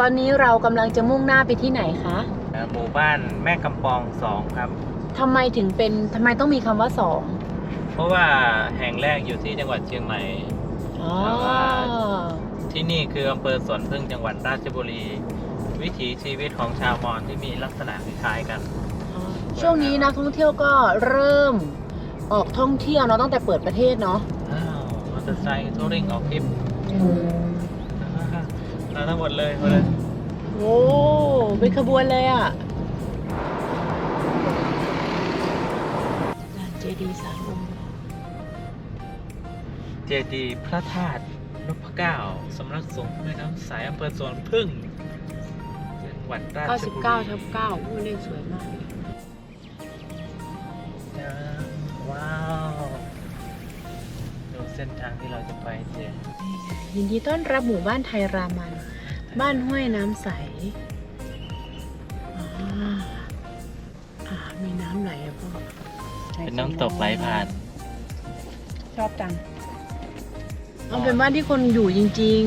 ตอนนี้เรากำลังจะมุ่งหน้าไปที่ไหนคะเอ่อหมู่บ้านแม่กำปองสองครับ ทำไมถึงเป็นทำไมต้องมีคำว่าสองเพราะว่าแห่งแรกอยู่ที่จังหวัดเชียงใหม่ อ๋อแต่ว่าที่นี่คืออำเภอสวนพึ่งจังหวัดราชบุรี วิถีชีวิตของชาวมอญที่มีลักษณะคล้ายๆกันช่วงนี้นักท่องเที่ยวก็เริ่มออกท่องเที่ยวเนาะตั้งแต่เปิดประเทศเนาะ อ้าวมอเตอร์ไซค์ทัวริงออกทริป เราทั้งหมดเลยหมดเลยโอ้เป็นขบวนเลยอะลานเจดีย์สามองค์เจดีย์พระธาตุนพเก้าสำนักสงฆ์แม่น้ำสายอำเภอสวนพึ่งจังหวัดราชบุรี99ทับ9อู้เลขสวยมากเลยว้าวดูเส้นทางที่เราจะไปเจยินดีต้อนรับหมู่บ้านไทยรามัน บ้านห้วยน้ำใสอ่าอ่ามีน้ำไหลอะพ่อเป็นน้ำตกไหลผ่าน ชอบจังมันเป็นบ้านที่คนอยู่จริง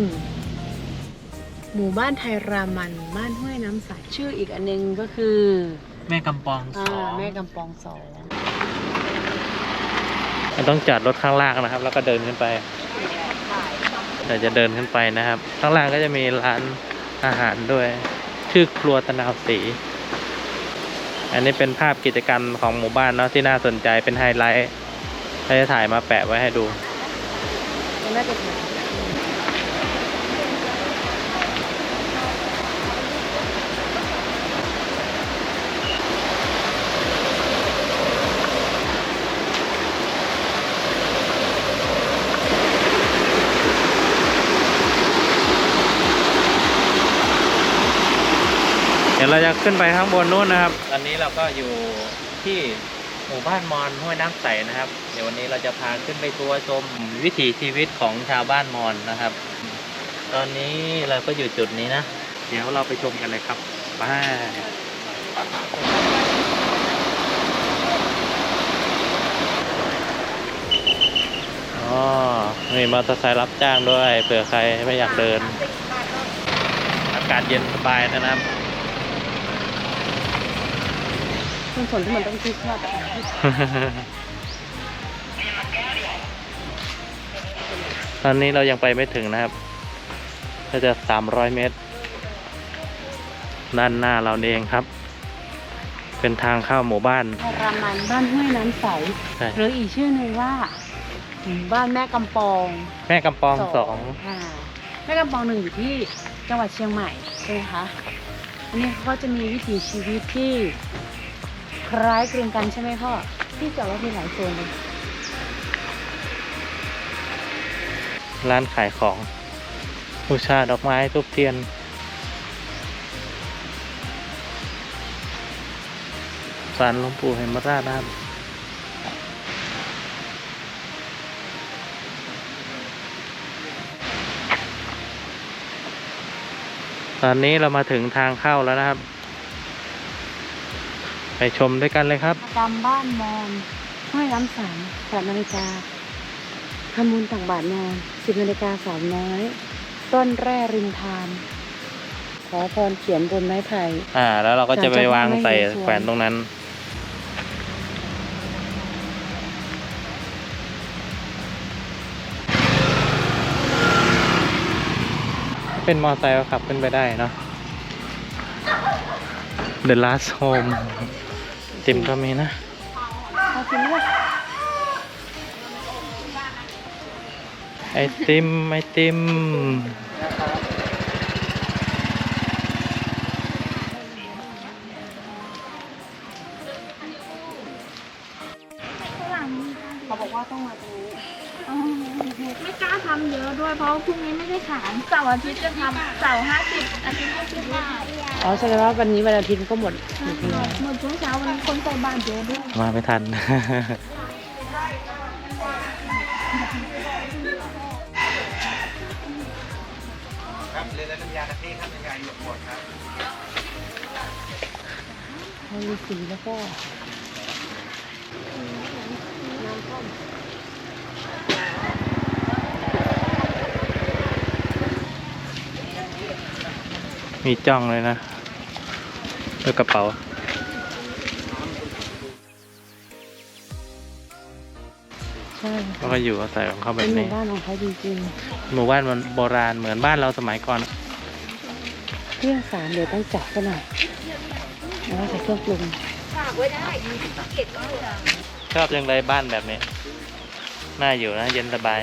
ๆ หมู่บ้านไทยรามัน บ้านห้วยน้ำใสชื่ออีกอันนึงก็คือ แม่กำปองสอ่าองแม่กำปองสองมันต้องจอดรถข้างล่างนะครับ แล้วก็เดินขึ้นไป เราจะเดินขึ้นไปนะครับ ข้างล่างก็จะมีร้านอาหารด้วย ชื่อครัวตะนาวสี อันนี้เป็นภาพกิจกรรมของหมู่บ้านเนาะที่น่าสนใจเป็นไฮไลท์เราจะถ่ายมาแปะไว้ให้ดูน่าจะ ดี๋ยวเราจะขึ้นไปข้างบนนู้นนะครับ ตอนนี้เราก็อยู่ที่หมู่บ้านมอญห้วยน้ำใสนะครับ เดี๋ยววันนี้เราจะพาขึ้นไปทัวร์ชมวิถีชีวิตของชาวบ้านมอญนะครับ ตอนนี้เราก็อยู่จุดนี้นะ เดี๋ยวเราไปชมกันเลยครับไปอ๋อมีมอเตอร์ไซค์รับจ้างด้วยเผื่อใครไม่อยากเดิน อากาศเย็นสบายนะครับ เป็นผลที่มันต้องคิดชอบแบบนี้ตอนนี้เรายังไปไม่ถึงนะครับก็จะสามร้อยเมตร ด้านหน้าเราเองครับ เป็นทางเข้าหมู่บ้านไทยรามันบ้านห้วยน้ำใส ใช่หรืออีกชื่อหนึ่งว่าหมู่บ้านแม่กำปองแม่กำปองสองค่ะแม่กำปองหนึ่งอยู่ที่จังหวัดเชียงใหม่ใช่ไหมคะ อันนี้เขาก็จะมีวิถีชีวิตที่ คล้ายคลึงกันใช่ไหมพ่อ ที่จอดรถมีหลายโซนเลย ร้านขายของบูชาดอกไม้ทุบเทียน สารหลวงปู่เหมราชนะครับตอนนี้เรามาถึงทางเข้าแล้วนะครับ ไปชมด้วยกันเลยครับกรรมบ้านมอนห้วยน้ำสังแปดนาฬิกาทำบุญตักบาตรนอนสิบนาฬิกาสามน้อย ต้นแร่ริมทาน ขอพรเขียนบนไม้ไผ่อ่า แล้วเราก็จะไปวางใส่จะไม่ให้สวยแขวนตรงนั้นเป็นมอไซค์ก็ขับขึ้นไปได้เนาะ The Last Home ติมก็มีนะเอาจริงว่าไอติมไอติม ด้วย เพราะพรุ่งนี้ไม่ได้ขายเสาร์อาทิตย์จะทำเสาร์ห้าสิบอาทิตย์ห้าสิบบาทอ๋อแสดงว่าวันนี้วันอาทิตย์ก็หมดหมดเลยหมดช่วงเช้าวันนี้คนใส่บาตรเยอะด้วยมาไม่ทันเขามีสีแล้วก็น้ำท่อม มีจ้องเลยนะด้วยกระเป๋า ใช่แล้วก็อยู่อาศัยของเขาแบเป็นบหมู่นี้ บ้านของเขาจริงหมู่บ้านมันโบราณเหมือนบ้านเราสมัยก่อน ๆเที่ยงสามเดี๋ยวต้องจับกันหน่อยแล้วก็ใส่เครื่องปรุงชอบยังเลยบ้านแบบนี้ น่าอยู่นะ เย็นสบาย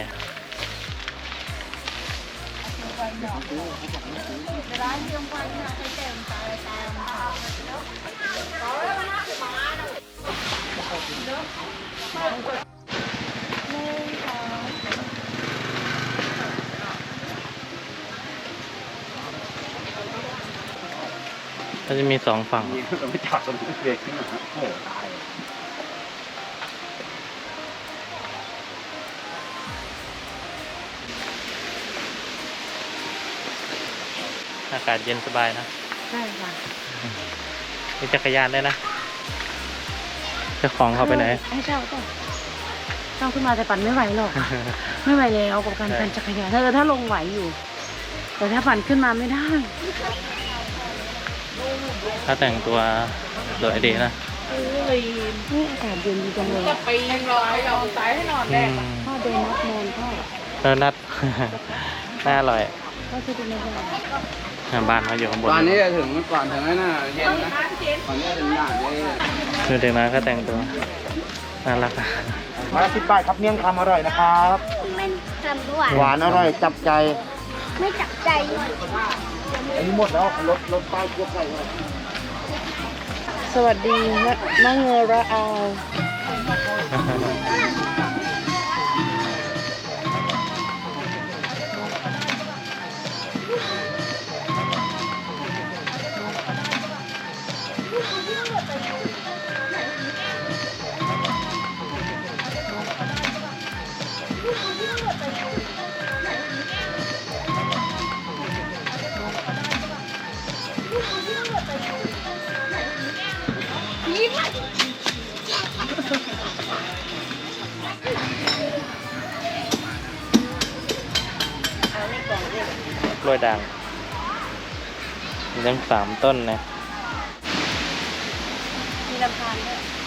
ก็จะมีสองฝั่งไม่จับจนเบรกขึ้นมาโอ้ตาย อากาศเย็นสบายนะ ใช่ค่ะมีจักรยานด้วยนะ เจ้าของเขาไปไหน ให้เช่าก็เช่าขึ้นมาแต่ปั่นไม่ไหวหรอก ไม่ไหวแล้วกับการใช่ปั่นจักรยานถ้าถ้าลงไหวอยู่ แต่ถ้าปั่นขึ้นมาไม่ได้ ถ้าแต่งตัวสวยดีนะนี่อากาศเย็นดีจังเลยปีนรอยเอาสายให้นอนอืมพ่อโดนัทมอนพ่อโดนัทน่าอร่อยพ่อจะดูในบ้านอ่า บ้านเขาอยู่ข้างบนตอนนี้จะถึงก่อนถึงไอ้น่ะเย็นนะก่อนนี้ถึงด่านเลยคือเด็กน้อยก็แต่งตัวน่ารักอะมาสิบบาทครับเมี่ยงคำอร่อยนะครับไม่ทำด้วยหวานอร่อยจับใจ ไม่จับใจอันนี้หมดแล้วรถรถป้ายพวกไก่สวัสดีนะน้องเงอระอา กล้วยด่างมีทั้งสามต้นนะ มีลำพารด้วย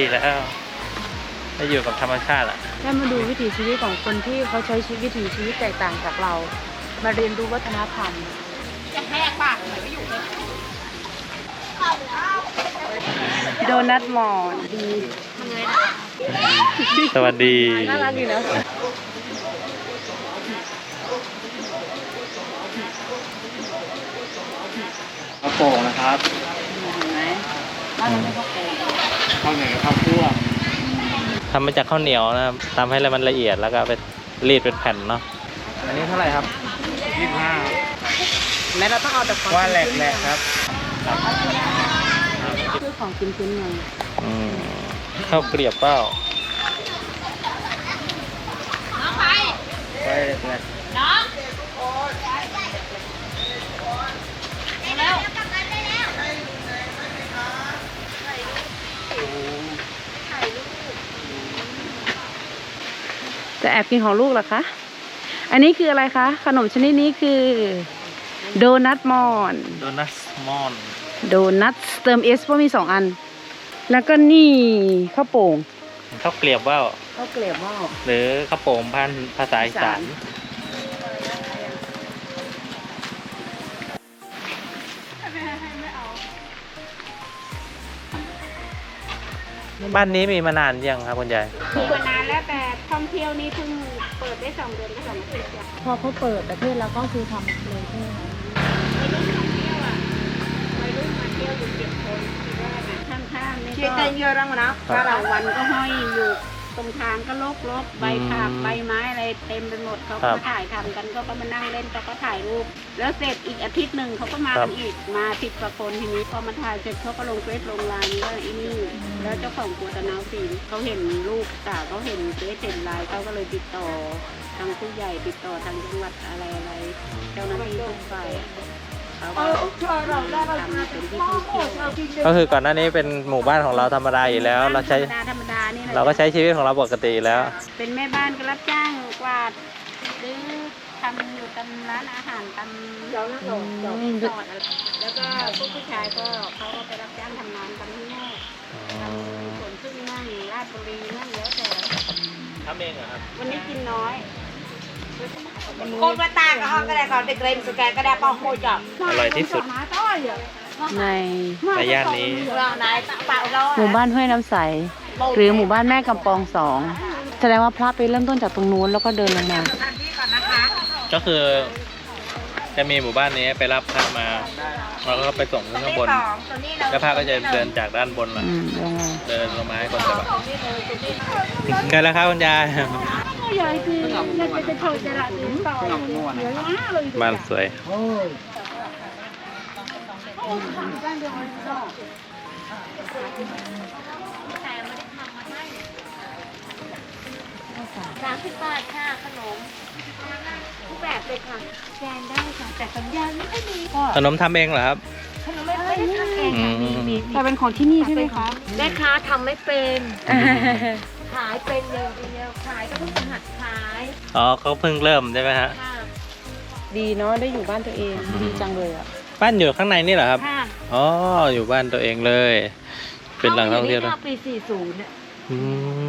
แฮปปี้แล้วได้อยู่กับธรรมชาติอะได้มาดูวิถีชีวิตของคนที่เขาใช้ชีวิตวิถีชีวิตแตกต่างจากเรา มาเรียนรู้วัฒนธรรมจะแหกปากเหมือนไม่อยู่เลยโดนัทมอนดีสวัสดีน่ารักดีนะข้าวโป่งนะครับเห็นไหมบ้านเราไม่ก็โกง ข้าวเหนียวข้าวคั่วทำมาจากข้าวเหนียวนะครับทำให้มันละเอียดแล้วก็ไปรีดเป็นแผ่นเนาะอันนี้เท่าไหร่ครับยี่สิบห้าแม้เราต้องเอาแต่ของว่าแหลกแหลกครับซื้อของกินพื้นเมืองอืมข้าวเกลียบเปล่าไว้แหลก จะแอบกินของลูกเหรอคะ อันนี้คืออะไรคะ ขนมชนิดนี้คือ โดนัทมอน โดนัทมอน โดนัทเติมเอสเพราะมีสองอัน แล้วก็นี่ข้าวโป่งข้าวเกลียบเปล่าข้าวเกลียบว่าวหรือข้าวโป่งพันภาษาอีสาน บ้านนี้มีมานานยังครับคุณยายมีมานานแล้วแต่ท่องเที่ยวนี่เพิ่งเปิดได้สองเดือนก็สองอาทิตย์จ้ะพอเขาเปิดประเทศแล้วก็คือทำเลยใช่ไหมคะวัยรุ่นท่องเที่ยวอะวัยรุ่นมาเที่ยวอยู่เจ็ดคนที่ว่าน่ะข้างๆนี่ก็เชียร์เยอะรังนะครับรางวัลก็ห้อยอยู่ ตรงทางก็รกรกใบผักอืมใบไม้อะไรเต็มไปหมดเขาครัก็บมาถ่ายทำกันก็ก็มานั่งเล่นก็ก็ถ่ายรูป แล้วเสร็จอีกอาทิตย์หนึ่งเขาก็มาครักับนอีกมาสิบกว่าคนทีนี้พอมาถ่ายเสร็จเขาก็ลงเฟซลงไลน์ว่าอีนี่แล้วเจ้าของกัวตะนาวสีเขาเห็นรูปสาวเขาเห็นเฟซเห็นไลน์เขาก็เลยติดต่อทางผู้ใหญ่ติดต่อทางจังหวัดอะไรอะไรเจ้าหน้าที่ทุกฝ่ายเขา ก็คือก่อนหน้านี้เป็นหมู่บ้านของเราธรรมดาอยู่แล้ว เราใช้ธรรมดานี่เราก็ใช้ชีวิตของเราปกติอยู่แล้ว เป็นแม่บ้านก็รับจ้างกวาดหรือทำอยู่ตามร้านอาหารตามเจ้าหน้าที่เจ้ารีสอร์ทอะไรแล้วก็ผู้ชายก็เขาก็ไปรับจ้างทำงานกันที่นอกทำสวนพึ่งนั่งราชบุรีนั่งแล้วแต่ทำเองเหรอครับวันนี้กินน้อย Con qua ta có ho cái này còn được lên sự kè cái đẹp bao hôi chậm อร่อยที่สุด ในในย่านนี้ Rồi này tạo bạo lo หมู่บ้านห้วยน้ำใส หรือหมู่บ้านแม่กำปองสองแสดงว่าพระไปเริ่มต้นจากตรงนู้นแล้วก็เดินลงมา ก็คือจะมีหมู่บ้านนี้ไปรับพระมาแล้วก็ไปส่งขึ้นข้างบน แล้วพระก็จะเดินจากด้านบนมา อืมลงมา เดินลงมาให้คนกระบะเกินแล้วครับคุณยาย ใหญ่คืออยากจะโชว์จะระดึงต่อเยอะมากเลยบ้านสวยสามสิบบาทค่ะขนมทุกแบบเลยค่ะแกงได้ค่ะแต่สัญญาณไม่ค่อยมีขนมทำเองเหรอครับขนมไม่ไม่ได้ทำเองอืค่ะมมีมีแต่เป็นของที่นี่ใช่ไหมคะแม่ค้าทำไม่เป็น ขายเป็นเดียวเดียวขายก็เพิ่งจะหัดขายอ๋อเขาเพิ่งเริ่มใช่ไหมฮะ ค่ะดีเนาะได้อยู่บ้านตัวเองดีจังเลยอะบ้านอยู่ข้างในนี่เหรอครับ ค่ะอ๋อ อยู่บ้านตัวเองเลย เป็นหลังท่องเที่ยวข้านะมาปี40เนี่ยอื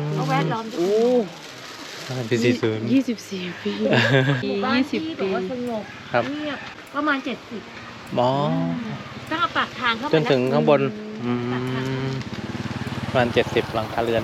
มเขาแวดล้อมทุกโอ้ปีสี่ศูนย์ ยี่สิบสี่ปีหมู่บ้านยี่สิที่บแบปี บว่าสงบครับ เงียบประมาณ 70อ๋อตั้งแต่ปากทางเข้าไปจนถึงข้างบนอือืมปากทางมประมาณเจ็ดสิบหลังคาเรือน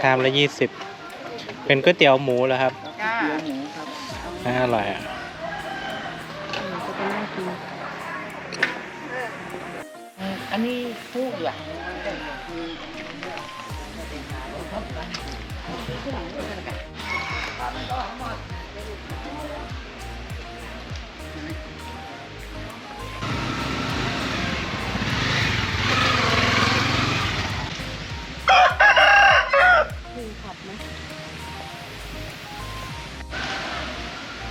ชามละยี่สิบ เป็นก๋วยเตี๋ยวหมูเหรอครับจ้าน่าอร่อยอะอันนี้พูดอยู่อะ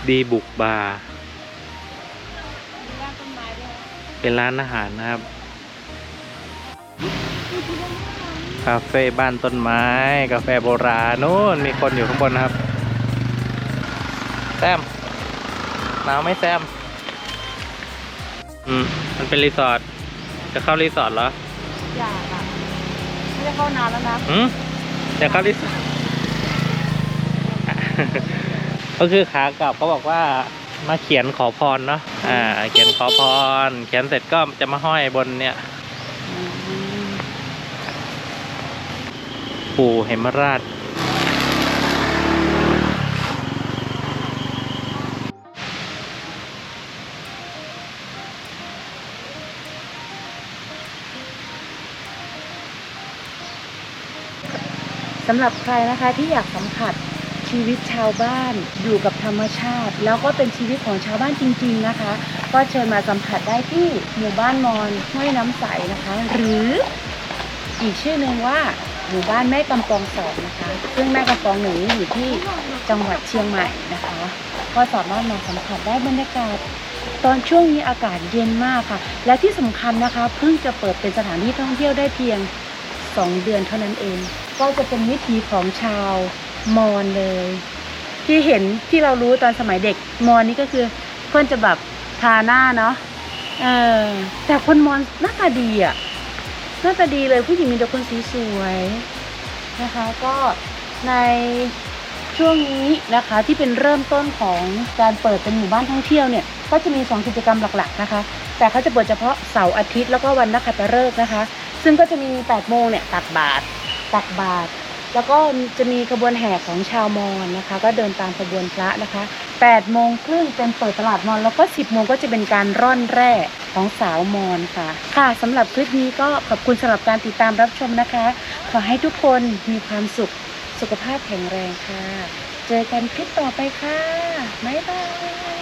ดีบุกบาร์เป็นร้านอาหารนะครับ คาเฟ่บ้านต้นไม้ กาแฟโบราณนู้นมีคนอยู่ข้างบนนะครับ แซมหนาวไหมแซม อืม มันเป็นรีสอร์ท จะเข้ารีสอร์ทเหรอ อยากอะไม่ได้เข้านานแล้วนะ อืมจะเข้ารีสอร์ท ก็คือขากลับเขาบอกว่ามาเขียนขอพรเนาะ อ่า เขียนขอพร เขียนเสร็จก็จะมาห้อยบนเนี่ยปู่เหมราช สำหรับใครนะคะที่อยากสัมผัส ชีวิตชาวบ้านอยู่กับธรรมชาติ แล้วก็เป็นชีวิตของชาวบ้านจริง ๆนะคะ ก็เชิญมาสัมผัสได้ที่หมู่บ้านมอนห้วยน้ำใสนะคะ หรืออีกชื่อหนึ่งว่าหมู่บ้านแม่กำปองสองนะคะ ซึ่งแม่กำปองหนึ่งอยู่ที่จังหวัดเชียงใหม่นะคะ ก็สามารถมาสัมผัสได้บรรยากาศตอนช่วงนี้อากาศเย็นมากค่ะ และที่สำคัญนะคะเพิ่งจะเปิดเป็นสถานที่ท่องเที่ยวได้เพียง 2 เดือนเท่านั้นเอง ก็จะเป็นวิถีของชาว มอนเลย ที่เห็นที่เรารู้ตอนสมัยเด็กมอนนี่ก็คือเพื่อนจะแบบทาหน้าเนาะเออแต่คนมอนหน้าตาดีอะ่ะหน้าตาดีเลยผู้หญิงมีแต่คนสีสวยนะคะ ก็ในช่วงนี้นะคะที่เป็นเริ่มต้นของการเปิดเป็นหมู่บ้านท่องเที่ยวเนี่ยก็จะมีสองกิจกรรมหลักๆนะคะ แต่เขาจะเปิดเฉพาะเสาร์อาทิตย์แล้วก็วันนักขัตฤกษ์นะคะ ซึ่งก็จะมี 8 โมงเนี่ยตักบาตรตักบาตร แล้วก็จะมีขบวนแห่ของชาวมอญนะคะ ก็เดินตามขบวนพระนะคะ8โมงครึ่งเป็นเปิดตลาดมอญแล้วก็ 10โมงก็จะเป็นการร่อนแร่ของสาวมอญค่ะ ค่ะสำหรับคลิปนี้ก็ขอบคุณสำหรับการติดตามรับชมนะคะ ขอให้ทุกคนมีความสุขสุขภาพแข็งแรงค่ะ เจอกันคลิปต่อไปค่ะ บ๊ายบาย